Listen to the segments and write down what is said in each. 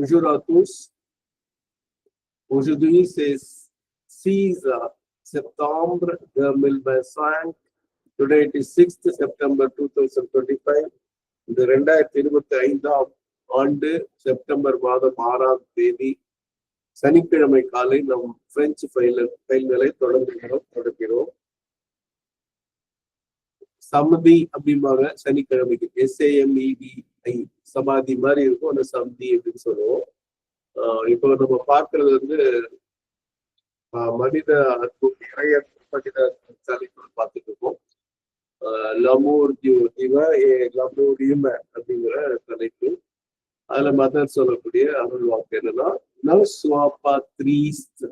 Bonjour à tous. Aujourd'hui, c'est 6 septembre 2025. Today it is 6th September 2025. இந்த ரெண்டாயிரத்தி இருபத்தி ஐந்தாம் ஆண்டு செப்டம்பர் மாதம் ஆறாம் தேதி சனிக்கிழமை காலை நம் பிரெஞ்சு ஃபைல் ஃபைல்களை தொடங்குகிறோம் தொடங்கிறோம் சமதி அப்படிம்பாங்க சனிக்கிழமைக்கு எஸ்ஏஎம்இடி சமாதி மாதிரி இருக்கும் அந்த சம்தி அப்படின்னு சொல்லுவோம். ஆஹ் இப்போ நம்ம பார்க்கறது வந்து மனித அன்பு நிறைய மனித தலைப்புகள் பார்த்துட்டு இருக்கோம். லமூர் திவ ஏ லமூர் இம அப்படிங்கிற தலைப்பு. அதுல மதர் சொல்லக்கூடிய அருள் வாக்கு என்னன்னா நவ் ஸ்வாபா த்ரீஸ்ட்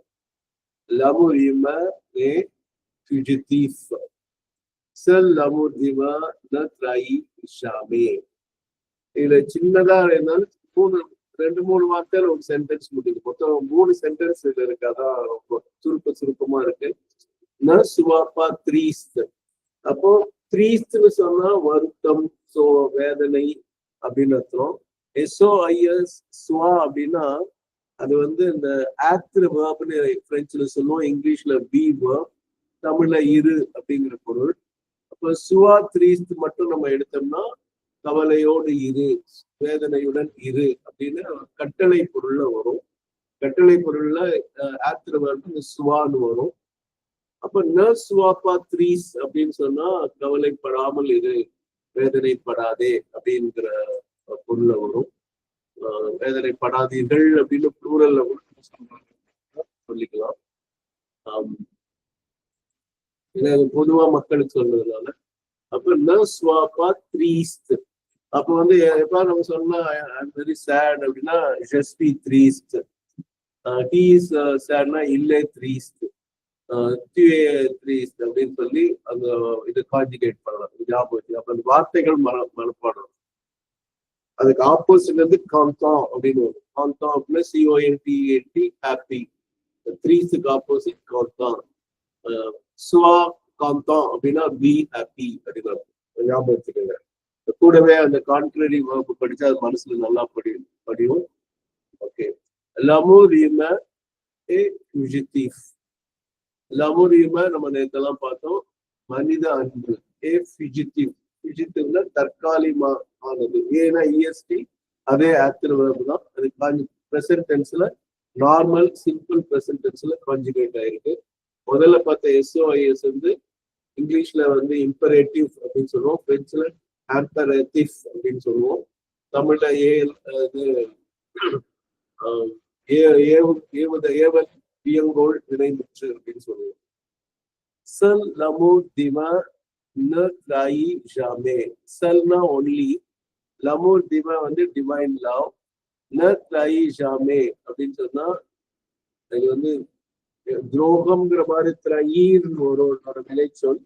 லமூர் இம ஏ fugitif செல் லமூர் திவா ந த்ராயி ஷாமே இதுல சின்னதா இருந்தாலும் மூணு ரெண்டு மூணு வார்த்தையில ஒரு சென்டென்ஸ் முடியுது. மொத்தம் மூணு சென்டென்ஸ் இதுல இருக்கு. அதான் ரொம்ப சுருக்க சுருக்கமா இருக்கு. ந சுவாப்பா த்ரீஸ்த் அப்போ த்ரீஸ்துன்னு சொன்னா வருத்தம் சோ வேதனை அப்படின்னு அர்த்தம். எஸ்ஓ ஐஎஸ் சுவா அப்படின்னா அது வந்து இந்த ஆக்டிவ் வேர்ப்னு பிரெஞ்சுல சொல்லுவோம். இங்கிலீஷ்ல பி வேர்ப் தமிழ்ல இரு அப்படிங்கிற பொருள். அப்ப சுவா த்ரீஸ்து மட்டும் நம்ம எடுத்தோம்னா கவலையோடு இரு வேதனையுடன் இரு அப்படின்னு கட்டளை பொருள்ல வரும். கட்டளை பொருள்ல ஆத்திர வேர்பு சுவான்னு வரும். அப்ப ந சுவாப்பா த்ரீஸ் அப்படின்னு சொன்னா கவலைப்படாமல் இரு வேதனைப்படாதே அப்படிங்கிற பொருள்ல வரும். வேதனைப்படாதீர்கள் அப்படின்னு ப்ளூரல்ல கூட சொல்லிக்கலாம். ஏன்னா பொதுவா மக்களுக்கு சொல்றதுனால. அப்ப ந ஸ்வாபா த்ரீஸ்து. அப்போ வந்து எப்ப நம்ம சொன்னா வெரி சேட் அப்படின்னா ஜஸ்பி த்ரீஸ்ட் ஹீ இஸ் சேட்னா இல்லை த்ரீஸ்த் த்ரீஸ்ட் அப்படின்னு சொல்லி அந்த இது காஞ்சிகேட் பண்ணலாம். ஞாபகம் அப்ப அந்த வார்த்தைகள் மன மனப்பாடம். அதுக்கு ஆப்போசிட்ல இருந்து காந்தம் அப்படின்னு வரும். காந்தம் அப்படின்னா சிஓஎன்டிஎன்டி ஹாப்பி த்ரீஸுக்கு ஆப்போசிட் காந்தம் சுவா காந்தம் அப்படின்னா பி ஹாப்பி அப்படின்னு ஞாபகம் வச்சுக்கோங்க. கூடவே அந்த கான்ட்ரரி வகுப்பு படிச்சா அது மனசுல நல்லா படி படியும். ஓகே லமூரிம ஏ ஃபியூஜிட்டிவ் ரீம நம்ம நேத்தெல்லாம் பார்த்தோம். மனித அன்பு. ஏ ஃபியூஜிட்டிவ் ஃபியூஜிட்டிவ்ல தற்காலிகமா ஆனது ஏன்னா இஎஸ்டி அதே ஆக்டிவ் வேர்பு தான். அது காஞ்சி ப்ரெசன்ட் டென்ஸ்ல நார்மல் சிம்பிள் ப்ரெசன்ட் டென்ஸ்ல கான்ஜுகேட் ஆயிருக்கு. முதல்ல பார்த்த எஸ்ஓஐஎஸ் வந்து இங்கிலீஷ்ல வந்து இம்பரேட்டிவ் அப்படின்னு சொல்லுவோம். பிரெஞ்சுல ஆம்பரேட்டிவ் அப்படின்னு சொல்லுவோம். தமிழ்ல ஏ இது ஏவத ஏவல் பியங்கோள் வினைமுற்று அப்படின்னு சொல்லுவோம். சல் லமு திமா ந த்ராயி ஜாமே சல்னா ஒன்லி லமூர் திமா வந்து டிவைன் லவ் ந த்ராயி ஷாமே அப்படின்னு சொன்னா இது வந்து துரோகம்ங்கிற மாதிரி திரையீர்னு ஒரு ஒரு விளைச்சொல்.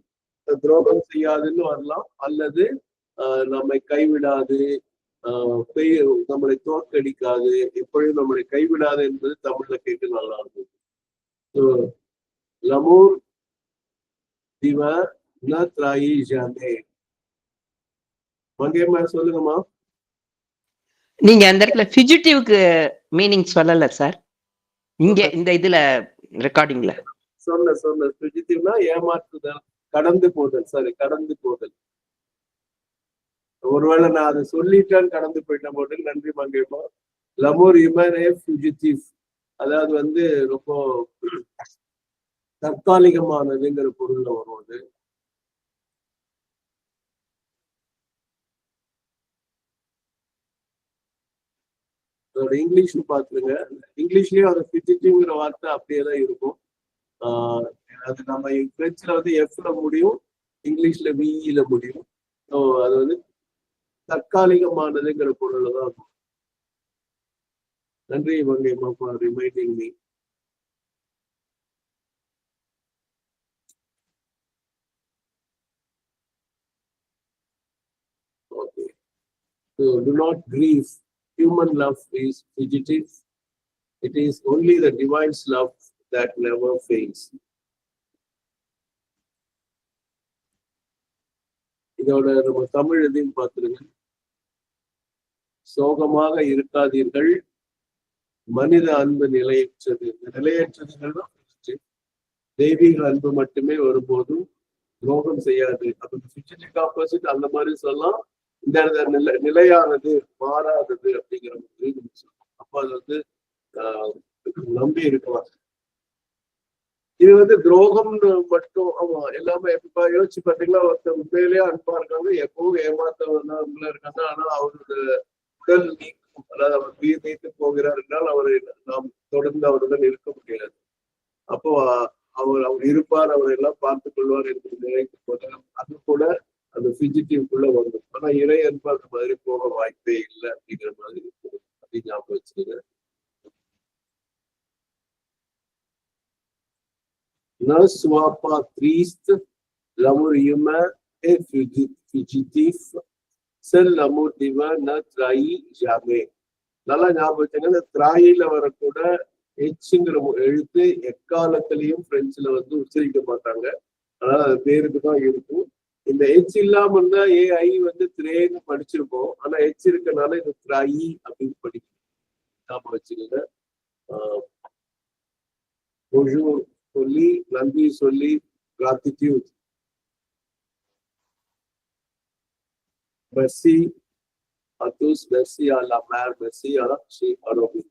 துரோகம் செய்யாதுன்னு வரலாம். அல்லது நம்மை கைவிடாது. பெய் நம்மளை தோற்கடிக்காது. எப்பொழுதும் நம்மளை கைவிடாது என்பது தமிழ்ல கேட்டு நல்லா இருக்கும். லமூர் திவ ந திராயி ஜாமே மங்கேமா சொல்லுங்கம்மா. நீங்க அந்த இடத்துல ஃபிஜிட்டிவ்க்கு மீனிங் சொல்லல சார் இங்க இந்த இதுல ரெக்கார்டிங்ல சொன்ன சொன்ன ஃபிஜிட்டிவ்னா ஏமாற்றுதல் கடந்து போதல். சாரி கடந்து போதல். ஒருவேளை நான் அதை சொல்லிட்டேன்னு கடந்து போயிட்டேன் போட்டு நன்றி மங்கேமா லமோர் இமனே அதாவது வந்து ரொம்ப தற்காலிகமானதுங்கிற பொருள்ல வரும் அது. அதோட இங்கிலீஷ் பாத்துருங்க இங்கிலீஷ்லயும் அந்த ஃபிஜிட்டிவ்ங்கிற வார்த்தை அப்படியே தான் இருக்கும். ஆஹ் அது நம்ம பிரெஞ்சில் வந்து எஃப்ல முடியும் இங்கிலீஷ்ல விஇல முடியும். ஸோ அது வந்து தற்காலிகமானதுங்கிற பொருள் தான் நன்றி வங்கை for reminding me okay do not grieve human love is fugitive. It is only the divine's love that never fails. இதோட நம்ம தமிழ் எதையும் பார்த்துருங்க. சோகமாக இருக்காதீர்கள். மனித அன்பு நிலையற்றது. இந்த நிலையற்றதுன்னா தெய்வீக அன்பு மட்டுமே வரும்போதும் துரோகம் செய்யாது. அப்ப பிசிட்டிக் ஆப்போசிட் அந்த மாதிரி சொல்லலாம். இந்த இடத்துல நிலை நிலையானது மாறாதது அப்படிங்கிற மாதிரி சொல்லலாம். அப்ப அது வந்து ஆஹ், நம்பி இருக்கலாம். இது வந்து துரோகம்னு மட்டும் ஆமா எல்லாமே எப்ப யோசிச்சு பாத்தீங்களா ஒருத்தர் உண்மையிலேயே அன்பா இருக்காங்க எப்பவும் ஏமாத்தவங்களா இருக்காங்க. ஆனா அவரோட உடல் நீக்கும் அதாவது அவர் உயிர் நீத்து போகிறார் என்றால் அவரை நாம் தொடர்ந்து அவருடன் இருக்க முடியாது. அப்போ அவர் அவர் இருப்பார் அவர் எல்லாம் பார்த்து கொள்வார் என்று நினைக்கும் போது அது கூட அந்த பிஜிட்டிவ்குள்ள வரும் ஆனா இறை அன்பு அந்த மாதிரி போக வாய்ப்பே இல்லை அப்படிங்கிற மாதிரி அப்படி ஞாபகம் வச்சுருங்க Ne sois pas triste, l'amour humain est fugitif, seul l'amour divin ne trahit நல்லா ஞாபகம் வச்சுங்க இந்த திராயில வரக்கூட எச்சுங்கிற எழுத்து எக்காலத்திலையும் பிரெஞ்சுல வந்து உச்சரிக்க மாட்டாங்க. அதனால அது பேருக்கு தான் இருக்கும். இந்த எச் இல்லாம இருந்தா ஏ ஐ வந்து திரேன்னு படிச்சிருப்போம் ஆனா எச் இருக்கனால இது திராயி அப்படின்னு படிக்கணும். ஞாபகம் வச்சுக்கோங்க. ஆஹ் சொல்லி நன்றி சொல்லி gratitude بسی اتهس بسی اعلی مر بسی اعلی چی؟ عربی